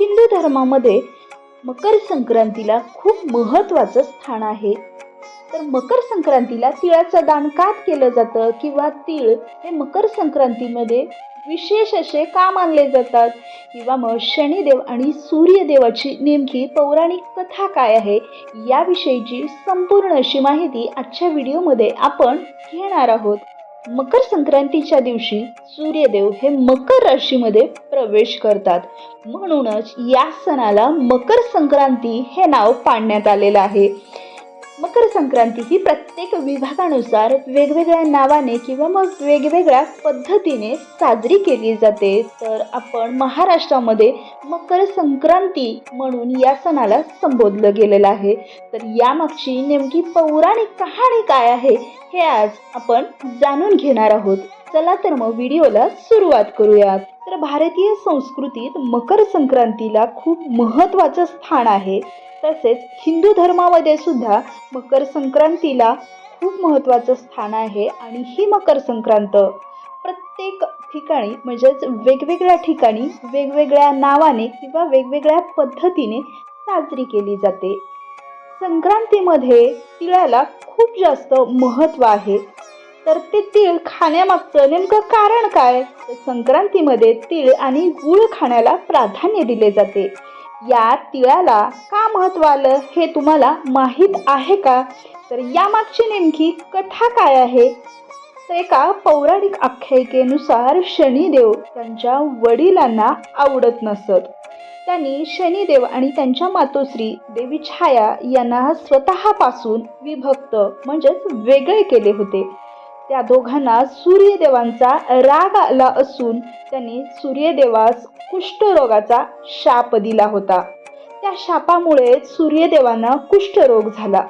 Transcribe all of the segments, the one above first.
हिंदू धर्मामध्ये मकर संक्रांतीला खूप महत्त्वाचं स्थान आहे. तर मकर संक्रांतीला तिळाचं दान का केलं जातं किंवा तिळ हे मकर संक्रांतीमध्ये विशेष असे का मानले जातात? किंवा मग शनिदेव आणि सूर्यदेवाची नेमकी पौराणिक कथा काय आहे? याविषयीची संपूर्ण अशी माहिती आजच्या व्हिडिओमध्ये आपण घेणार आहोत. मकर संक्रांतीच्या दिवशी सूर्यदेव हे मकर राशीमध्ये प्रवेश करतात. म्हणूनच या सणाला मकर संक्रांती हे नाव पाडण्यात आलेलं आहे. मकर संक्रांती ही प्रत्येक विभागानुसार वेगवेगळ्या नावाने किंवा मग वेगवेगळ्या पद्धतीने साजरी केली जाते. तर आपण महाराष्ट्रामध्ये मकर संक्रांती म्हणून या सणाला संबोधलं गेलेलं आहे. तर यामागची नेमकी पौराणिक कहाणी काय आहे हे आज आपण जाणून घेणार आहोत. चला तर मग व्हिडिओला सुरुवात करूयात. तर भारतीय संस्कृतीत मकर संक्रांतीला खूप महत्त्वाचं स्थान आहे. तसेच हिंदू धर्मामध्ये सुद्धा मकर संक्रांतीला खूप महत्त्वाचं स्थान आहे आणि ही मकर संक्रांत प्रत्येक ठिकाणी म्हणजेच वेगवेगळ्या ठिकाणी वेगवेगळ्या नावाने किंवा वेगवेगळ्या पद्धतीने साजरी केली जाते. संक्रांतीमध्ये तिळाला खूप जास्त महत्त्व आहे. तर ते तीळ खाण्यामागचं नेमकं कारण काय? तर संक्रांतीमध्ये तीळ आणि गूळ खाण्याला प्राधान्य दिले जाते. या तिळाला का महत्त्व आलं हे तुम्हाला माहीत आहे का? तर यामागची नेमकी कथा काय आहे? तर एका पौराणिक आख्यायिकेनुसार शनिदेव त्यांच्या वडिलांना आवडत नसत. त्यांनी शनिदेव आणि त्यांच्या मातोश्री देवी छाया यांना स्वतःपासून विभक्त म्हणजेच वेगळे केले होते. त्या दोघांना सूर्यदेवांचा राग आला असून त्यांनी सूर्यदेवास कुष्ठरोगाचा शाप दिला होता. त्या शापामुळे सूर्यदेवांना कुष्ठरोग झाला.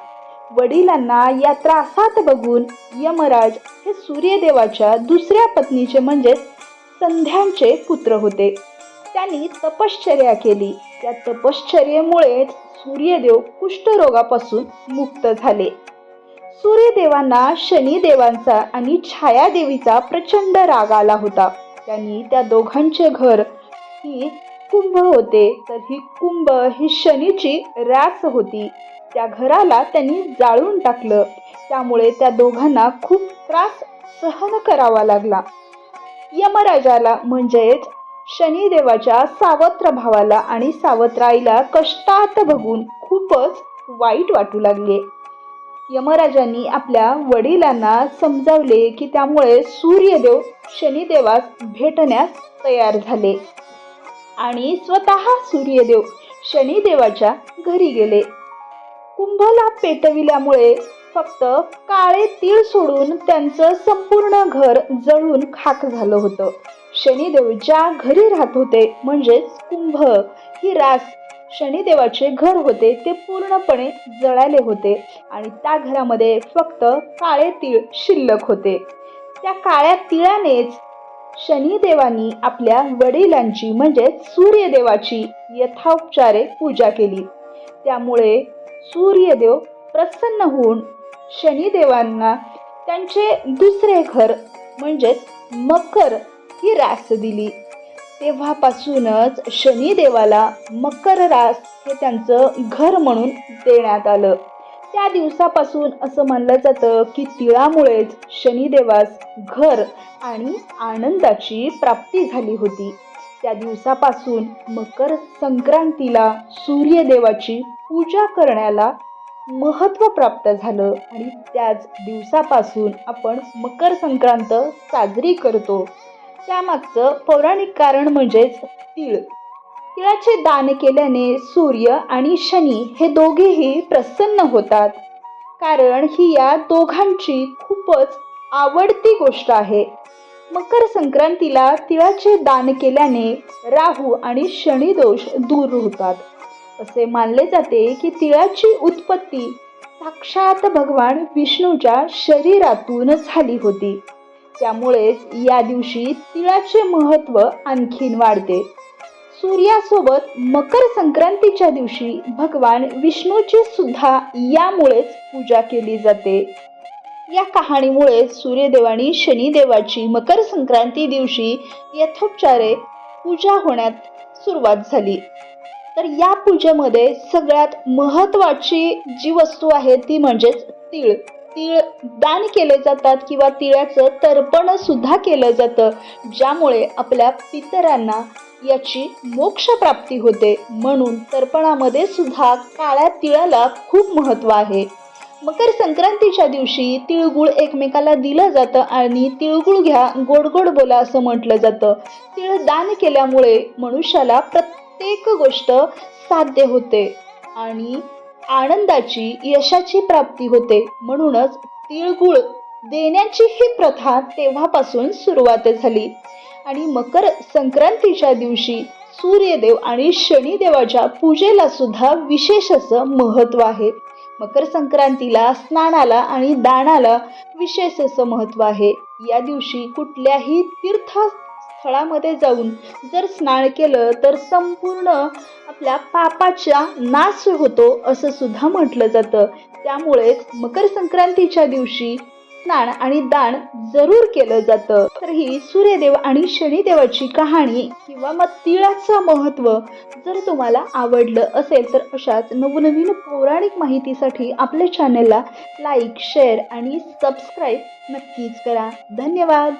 वडिलांना या त्रासात बघून यमराज हे सूर्यदेवाच्या दुसऱ्या पत्नीचे म्हणजेच संध्यांचे पुत्र होते. त्यांनी तपश्चर्या केली. त्या तपश्चर्येमुळे सूर्यदेव कुष्ठरोगापासून मुक्त झाले. सूर्यदेवांना शनिदेवांचा आणि छायादेवीचा प्रचंड राग आला होता. त्यांनी त्या दोघांचे घर ही कुंभ होते तर ही कुंभ ही शनीची रास होती. त्या घराला त्यांनी जाळून टाकलं. त्यामुळे त्या दोघांना खूप त्रास सहन करावा लागला. यमराजाला म्हणजेच शनिदेवाच्या सावत्र भावाला आणि सावत्राईला कष्टात बघून खूपच वाईट वाटू लागले. यमराजांनी आपल्या वडिलांना समजावले की त्यामुळे सूर्यदेव शनिदेवास भेटण्यास तयार झाले. आणि स्वतः सूर्यदेव शनिदेवाच्या घरी गेले. कुंभला पेटविल्यामुळे फक्त काळे तीळ सोडून त्यांचं संपूर्ण घर जळून खाक झालं होतं. शनिदेव ज्या घरी राहत होते म्हणजेच कुंभ ही रास शनिदेवाचे घर होते ते पूर्णपणे जळाले होते आणि त्या घरामध्ये फक्त काळे तीळ शिल्लक होते. त्या काळ्या तिळानेच शनिदेवानी आपल्या वडिलांची म्हणजे सूर्यदेवाची यथाउपचारे पूजा केली. त्यामुळे सूर्यदेव प्रसन्न होऊन शनिदेवांना त्यांचे दुसरे घर म्हणजेच मकर ही रास दिली. तेव्हापासूनच शनिदेवाला मकर रास हे त्यांचं घर म्हणून देण्यात आलं. त्या दिवसापासून असं मानलं जातं की तिळामुळेच शनिदेवास घर आणि आनंदाची प्राप्ती झाली होती. त्या दिवसापासून मकर संक्रांतीला सूर्यदेवाची पूजा करण्याला महत्त्व प्राप्त झालं आणि त्याच दिवसापासून आपण मकर संक्रांत साजरी करतो. त्यामागचं पौराणिक कारण म्हणजेच तिळ. तिळाचे दान केल्याने सूर्य आणि शनी हे दोघेही प्रसन्न होतात. कारण ही या दोघांची खूपच आवडती गोष्ट आहे. मकर संक्रांतीला तिळाचे दान केल्याने राहू आणि शनिदोष दूर होतात. असे मानले जाते की तिळाची उत्पत्ती साक्षात भगवान विष्णूच्या शरीरातून झाली होती. त्यामुळेच या दिवशी तिळाचे महत्त्व आणखीन वाढते. सूर्यासोबत मकर संक्रांतीच्या दिवशी भगवान विष्णूची सुद्धा यामुळेच पूजा केली जाते. या कहाणीमुळे सूर्यदेवानी शनिदेवाची मकर संक्रांती दिवशी यथोपचारे पूजा होण्यात सुरुवात झाली. तर या पूजेमध्ये सगळ्यात महत्त्वाची जी वस्तू आहे ती म्हणजेच तीळ. तीळ दान केले जातात किंवा तिळाचं तर्पण सुद्धा केलं जातं ज्यामुळे आपल्या पितरांना याची मोक्ष प्राप्ती होते. म्हणून तर्पणामध्ये सुद्धा काळ्या तिळाला खूप महत्त्व आहे. मकर संक्रांतीच्या दिवशी तिळगुळ एकमेकाला दिलं जातं आणि तिळगुळ घ्या गोड गोड बोला असं म्हटलं जातं. तिळ दान केल्यामुळे मनुष्याला प्रत्येक गोष्ट साध्य होते आणि आनंदाची यशाची प्राप्ती होते. म्हणूनच तिळगुळ देण्याची ही प्रथा तेव्हापासून सुरुवात झाली. आणि मकर संक्रांतीच्या दिवशी सूर्यदेव आणि शनिदेवाच्या पूजेला सुद्धा विशेष असं महत्त्व आहे. मकर संक्रांतीला स्नानाला आणि दानाला विशेष असं महत्त्व आहे. या दिवशी कुठल्याही तीर्थ स्थळामध्ये जाऊन जर स्नान केलं तर संपूर्ण आपल्या पापाचा नाश होतो असं सुद्धा म्हटलं जातं. त्यामुळेच मकर संक्रांतीच्या दिवशी स्नान आणि दान जरूर केलं जातं. तर ही सूर्यदेव आणि शनिदेवाची कहाणी किंवा मग तिळाचं महत्त्व जर तुम्हाला आवडलं असेल तर अशाच नवनवीन पौराणिक माहितीसाठी आपल्या चॅनलला लाईक शेअर आणि सबस्क्राईब नक्कीच करा. धन्यवाद!